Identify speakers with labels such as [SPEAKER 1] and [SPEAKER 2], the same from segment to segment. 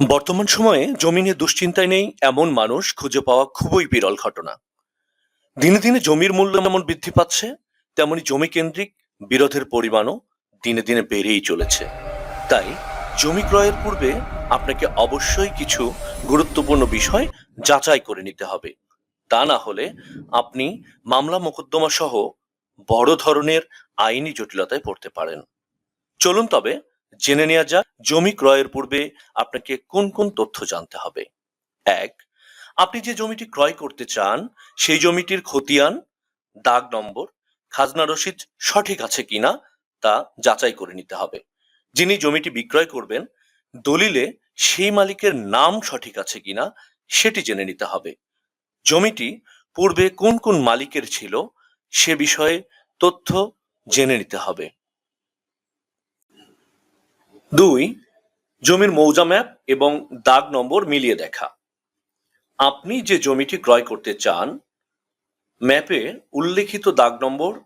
[SPEAKER 1] বর্তমান সময়ে জমি নিয়ে দুশ্চিন্তায় নেই এমন মানুষ খুঁজে পাওয়া খুবই বিরল ঘটনা। দিনে দিনে জমির মূল্য যেমন বৃদ্ধি পাচ্ছে, তেমনি জমি কেন্দ্রিক বিরোধের পরিমাণও দিনে দিনে বেড়েই চলেছে। তাই জমি ক্রয়ের পূর্বে আপনাকে অবশ্যই কিছু গুরুত্বপূর্ণ বিষয় যাচাই করে নিতে হবে। তা না হলে আপনি মামলা মোকদ্দমা সহ বড় ধরনের আইনি জটিলতায় পড়তে পারেন। চলুন তবে জেনে নেওয়া যাক জমি ক্রয়ের পূর্বে আপনাকে কোন কোন তথ্য জানতে হবে। এক, আপনি যে জমিটি ক্রয় করতে চান, সেই জমিটির খতিয়ান, দাগ নম্বর, খাজনা রসিদ সঠিক আছে কিনা তা যাচাই করে নিতে হবে। যিনি জমিটি বিক্রয় করবেন, দলিলে সেই মালিকের নাম সঠিক আছে কিনা সেটি জেনে নিতে হবে। জমিটি পূর্বে কোন কোন মালিকের ছিল সে বিষয়ে তথ্য জেনে নিতে হবে। দুই, জমির মৌজা ম্যাপ এবং দাগ নম্বর মিলিয়ে দেখা। আপনি যে জমিটি ক্রয় করতে চান, ম্যাপে উল্লেখিত দাগ নম্বর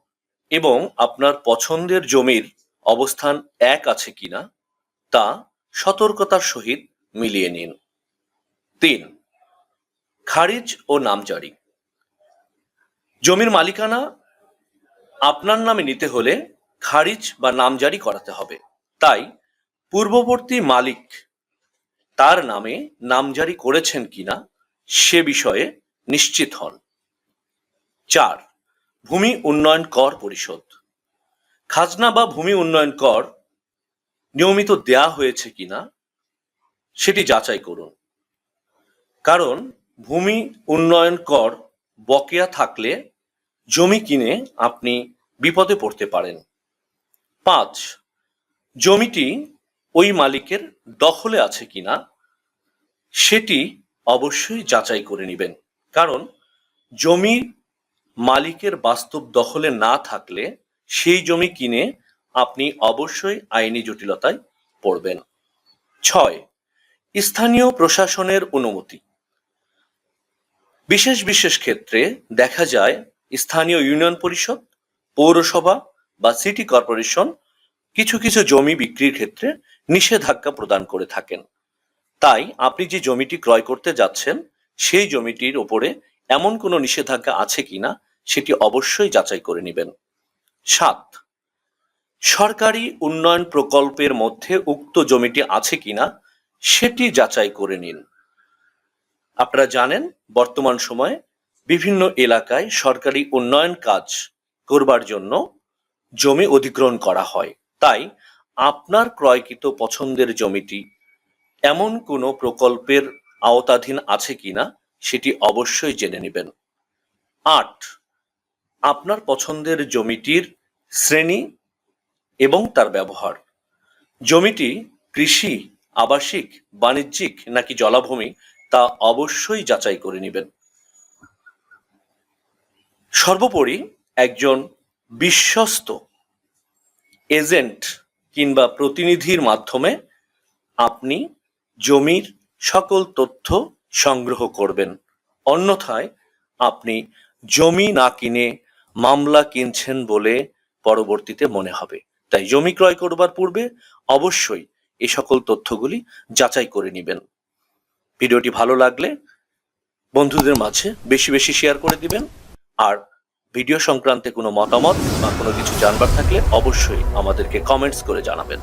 [SPEAKER 1] এবং আপনার পছন্দের জমির অবস্থান এক আছে কিনা, তা সতর্কতার সহিত মিলিয়ে নিন। তিন, খারিজ ও নামজারি। জমির মালিকানা আপনার নামে নিতে হলে খারিজ বা নামজারি করাতে হবে। তাই পূর্ববর্তী মালিক তার নামে নামজারি করেছেন কিনা সে বিষয়ে নিশ্চিত হন। চার, ভূমি উন্নয়ন কর পরিশোধ খাজনা বা ভূমি উন্নয়ন কর নিয়মিত দেয়া হয়েছে কিনা সেটি যাচাই করুন। কারণ ভূমি উন্নয়ন কর বকেয়া থাকলে জমি কিনে আপনি বিপদে পড়তে পারেন। পাঁচ, জমিটি ওই মালিকের দখলে আছে কিনা, সেটি অবশ্যই যাচাই করে নেবেন। কারণ জমি মালিকের বাস্তব দখলে না থাকলে সেই জমি কিনে আপনি অবশ্যই আইনি জটিলতায় পড়বেন। ছয়, স্থানীয় প্রশাসনের অনুমতি। বিশেষ বিশেষ ক্ষেত্রে দেখা যায় স্থানীয় ইউনিয়ন পরিষদ, পৌরসভা বা সিটি কর্পোরেশন কিছু কিছু জমি বিক্রির ক্ষেত্রে নিষেধাজ্ঞা প্রদান করে থাকেন। তাই আপনি যে জমিটি ক্রয় করতে যাচ্ছেন, সেই জমিটির ওপরে এমন কোনো নিষেধাজ্ঞা আছে কিনা, সেটি অবশ্যই যাচাই করে নেবেন। সাত, সরকারি উন্নয়ন প্রকল্পের মধ্যে উক্ত জমিটি আছে কিনা, সেটি যাচাই করে নিন। আপনারা জানেন, বর্তমান সময়ে বিভিন্ন এলাকায় সরকারি উন্নয়ন কাজ করবার জন্য জমি অধিগ্রহণ করা হয়। তাই আপনার ক্রয়কৃত পছন্দের জমিটি এমন কোনো প্রকল্পের আওতাধীন আছে কিনা সেটি অবশ্যই জেনে নেবেন। আট, আপনার পছন্দের জমিটির শ্রেণি এবং তার ব্যবহার। জমিটি কৃষি, আবাসিক, বাণিজ্যিক নাকি জলাভূমি তা অবশ্যই যাচাই করে নেবেন। সর্বোপরি একজন বিশ্বস্ত এজেন্ট কিংবা প্রতিনিধির মাধ্যমে আপনি জমির সকল তথ্য সংগ্রহ করবেন। অন্যথায় আপনি জমি না কিনে মামলা কিনছেন বলে পরবর্তীতে মনে হবে। তাই জমি ক্রয় করবার পূর্বে অবশ্যই এ সকল তথ্যগুলি যাচাই করে নেবেন। ভিডিওটি ভালো লাগলে বন্ধুদের মাঝে বেশি বেশি শেয়ার করে দিবেন। আর ভিডিও সংক্রান্তে কোনো মতামত বা কোনো কিছু জানবার থাকলে অবশ্যই আমাদেরকে কমেন্টস করে জানাবেন।